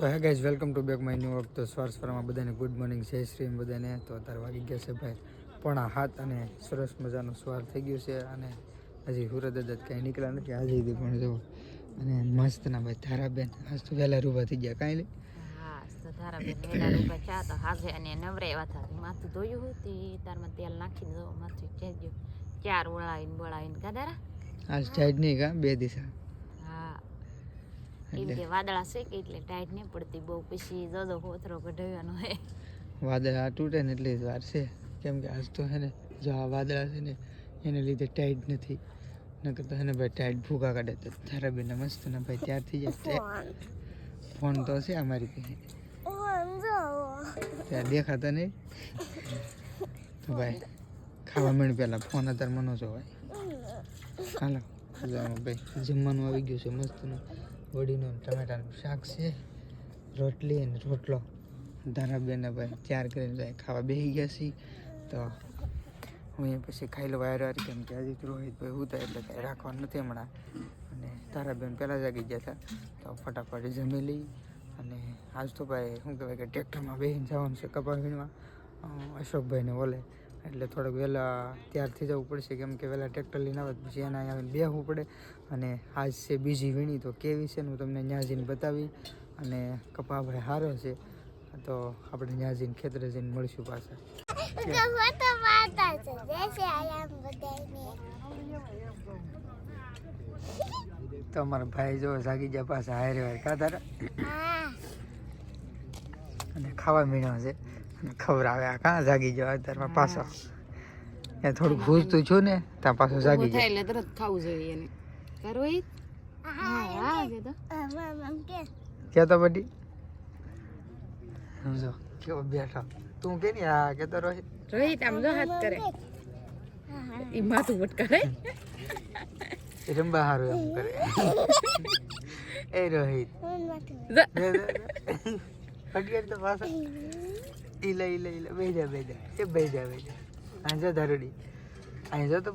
So hey guys welcome to back my new work તો સ્વાર્સ સ્વારમાં બધાને ગુડ મોર્નિંગ જય શ્રી બધાને. તો અત્યારે વાગી ગયા છે ભાઈ પણ હાથ અને સરસ મજાનો સ્વાર થઈ ગયું છે અને હજી હુરદ જ કાંઈ નીકળ્યા નથી. આજે સુધી પણ જો અને મસ્ત ના ભાઈ તારાબેન આજ તો વહેલા રૂબા થઈ ગયા કાંઈ નહીં. હા તો તારા બેન વેલા રૂપા ચા તો હાજે અને હતા. માથું ધોયું હતું તારમાં તેલ નાખીને જો માથું ચાર ઓળાવીને બોળાવીને ગાદારા આજ ટાઈટ નહીં કા બે દિશા કેમ કે વાદળા છે કે એટલે ટાઈટ નહીં પડતી બહુ પછી જોજો હોથરો કઢાવવાનો હે વાદળા આ તૂટે ને એટલી જ વાર છે. કેમ કે આજ તો હે ને જો આ વાદળા છે ને એને લીધે ટાઈટ નથી. નકર તો હે ને ભાઈ ટાઈટ ભૂકા કાઢે તો તારાબેન મસ્ત ને ભાઈ ત્યાર થઈ જાય. ફોન તો છે અમારી પાસે. ત્યાં દેખાતા નહીં. તો ભાઈ ખાવા માંડ પહેલાં ફોન અત્યારે મનો છો ભાઈ હાલો ભાઈ. જમવાનું આવી ગયું છે મસ્તનું વડીનું ટમેટાનું શાક છે. રોટલી અને રોટલો. ધારાબેન ભાઈ તૈયાર કરીને જાય ખાવા બેસી ગયા છીએ તો હું એ પછી ખાઈ લો વાર વાર, કેમ કે હજી રોહિતભાઈ ઉતા એટલે કાંઈ રાખવાનું નથી હમણાં. અને તારાબેન પહેલાં જાગી ગયા હતા. તો ફટાફટ જમી લઈ. અને આજ તો ભાઈ શું કહેવાય કે ટ્રેક્ટરમાં બેસીને જવાનું છે કપા વીણવા. અશોકભાઈને ઓલે એટલે થોડુંક વહેલા ત્યારથી જવું પડશે કેમ કે વહેલા ટ્રેક્ટર લઈને આવે પછી એના આવીને બેસવું પડે. અને આજ છે બીજી વીણી તો કેવી છે ને હું તમને ત્યાં જઈને બતાવી અને કપા ભાઈ સારો છે. તો આપણે ત્યાં જઈને ખેતરે જઈને મળીશું પાછા. તો અમારા ભાઈ જો જાગી ગયા પાછા હારે વાર કાધારા અને ખાવા મીણ્યા છે. અને ખવડાવે આ કાં જાગી જવા તારમાં પાછો. ત્યાં થોડુંક ભૂજતું છું ને ત્યાં પાછો જાગી જાય એટલે તરત ખાવું જોઈએ એને. હા કે તો બધી સમજો કેવો બેઠો. તું કે ની આ કેતો રોહિત રોહિત આમ જો હાથ કરે. ઈ માથું ભટકારે એ રંબા હારું એમ કરે. એ રોહિત. ફટકેર તો પાછા. ઈલે ઈ લે ઈ લે બે જા બે જા. એ બે જા બે જા. અહીં જો ધારુડી. અહીં જો તો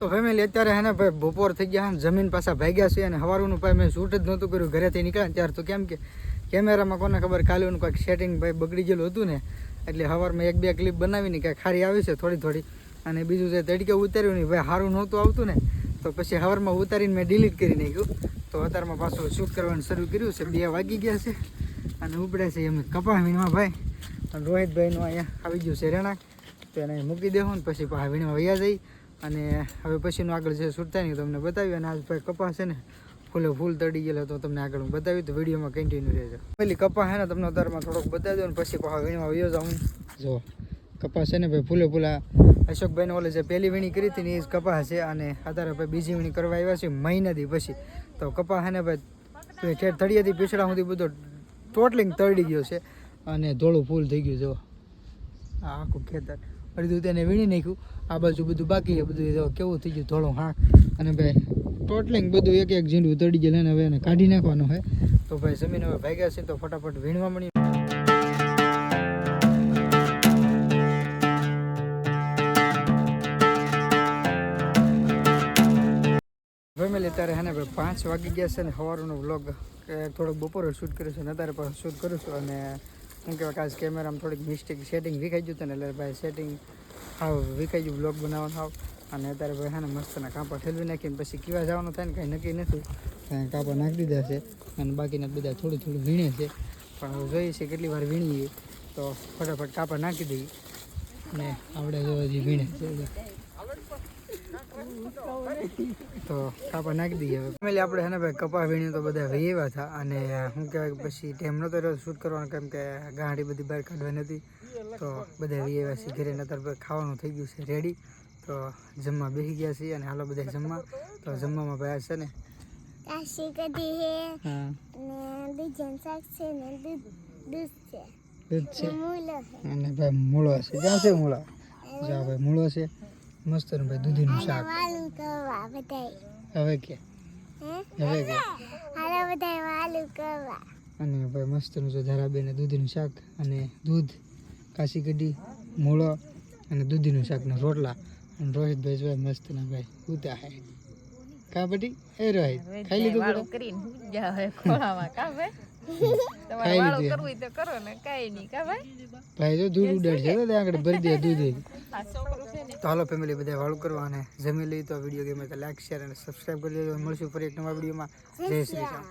તો ફેમિલી અત્યારે હે ને ભાઈ બપોર થઈ ગયા અને જમીન પાછા ભાગ્યા છે અને હવારનું ભાઈ મેં શૂટ જ નહોતું કર્યું. ઘરેથી નીકળ્યા ત્યારે તો કેમ કે કેમેરામાં કોને ખબર કાલેનું કંઈક સેટિંગ ભાઈ બગડી ગયેલું હતું ને, એટલે હવારમાં એક બે ક્લિપ બનાવીને કાંઈક ખારી આવી છે થોડી થોડી. અને બીજું જે તડકે ઉતાર્યું નહીં ભાઈ સારું નહોતું આવતું ને, તો પછી હવારમાં ઉતારીને મેં ડિલીટ કરી નાખ્યું. તો અત્યારમાં પાછું શૂટ કરવાનું શરૂ કર્યું છે, બે વાગી ગયા છે. અને ઉપડે છે એમ કપા વીણવા ભાઈ. અને રોહિતભાઈનું અહીંયા આવી ગયું છે રેણાક તો એને મૂકી દેવું ને પછી પાછા વીણવા વયા જઈ અને હવે પછીનું આગળ જે શૂટ થાય ને તમને બતાવ્યું અને આજ ભાઈ કપાસ છે ને, ફૂલે ફૂલ તડી ગયેલા તો તમને આગળ હું બતાવ્યું તો વિડીયોમાં કન્ટિન્યુ રહેજો. પેલી કપા છે ને, તમને અત્યારમાં થોડોક બતાવી દો ને પછી પાછા વીણવા વયો જાઉં. જો કપાસ છે ને ભાઈ ફૂલે ફૂલા અશોકભાઈને ઓલે જે પહેલી વીણી કરી હતી ને એ જ કપાસ છે અને અત્યારે ભાઈ બીજી વીણી કરવા આવ્યા છે મહિનાથી પછી. તો કપાહ ને ભાઈ ઠેર તળિયાથી પીછડા સુધી બધો ટોટલિંગ તળી ગયો છે અને ધોળું ફૂલ થઈ ગયું જો. આ આખું ખેતર. અડધું તેને વીણી નાખ્યું. આ બાજુ બધું બાકી બધું કેવું થઈ ગયું ધોળું, હા. અને ભાઈ, ટોટલિંગ બધું એક એક ઝીંડું તળી ગયેલું અને હવે એને કાઢી નાખવાનું હોય તો ભાઈ જમીન હવે ભાગ્યા છે તો ફટાફટ વીણવા મળી ફેમિલી અત્યારે હે ને ભાઈ પાંચ વાગી ગયા છે ને સવારનો વ્લોગ. થોડોક બપોરે શૂટ કર્યું છે ને અત્યારે પણ શૂટ કરું છું અને શું કહેવાય કે આજ કેમેરામાં થોડીક મિસ્ટેક સેટિંગ વિખાઈ ગયું હતું ને એટલે ભાઈ સેટિંગ હાવ વિખાઈ ગયું વ્લોગ બનાવવાનું હાવ. અને અત્યારે ભાઈ હા ને મસ્તના કાપા ઠેલવી નાખીને પછી કીવા જવાનું થાય ને કાંઈ નક્કી નથી. કાપા નાખી દીધા છે અને બાકીના બધા થોડું થોડું વીણે છે. પણ હવે જોઈએ છે કેટલી વાર વીણીએ તો ફટાફટ કાપા નાખી દઈએ. અને આપણે જો વીણે તો કાપા નાખી દઈએ હવે. ફેમિલી આપણે હેને ભાઈ કપા વીણ્યું તો બધા વેવા હતા અને શું કહેવાય પછી ટાઈમ નહોતો રહ્યો શૂટ કરવાનો કેમ કે ગાડી બધી બહાર કાઢવાની હતી. તો બધા વેવા છે ઘરે નતર ખાવાનું થઈ ગયું છે રેડી તો જમવા બેસી ગયા છીએ અને હાલો બધા જમવા. તો જમવામાં ભાઈ છે ને કાશી કઢી હે? ને દૂધનું શાક છે ને દૂધ દૂધ છે. દૂધ છે. અને ભાઈ મૂળો છે. ક્યાં છે મૂળો? જા ભાઈ મૂળો છે. મસ્ત ને ભાઈ દૂધીનું શાક. હવે કે? હવે કે? હાલો બધાય વાલું કરવા. અને ભાઈ મસ્તનું જો ધારાબેને દૂધીનું શાક અને દૂધ કાશી કઢી મૂળો અને દૂધીનું શાક ને રોટલા. અને રોહિતભાઈ જો મસ્તના ભાઈ ઉતા હે. કા બટી? એ રોહિત ખાઈ લીધું કરીને ખોળામાં. કા ભાઈ? તમારે કરવું તો કરો ને કાંઈ નહીં કા ભાઈ? ભાઈ જો દૂધ ઉડાડશે તો ત્યાં આગળ ભરી દે દૂધ તો હાલો ફેમિલી બધા વાળું કરવા અને જમી લઈ તો વીડિયો ગમે તો લાઈક શેર અને સબસ્ક્રાઈબ કરી દેજો મળશું ફરી એક નવા વિડીયોમાં જય શ્રી રામ.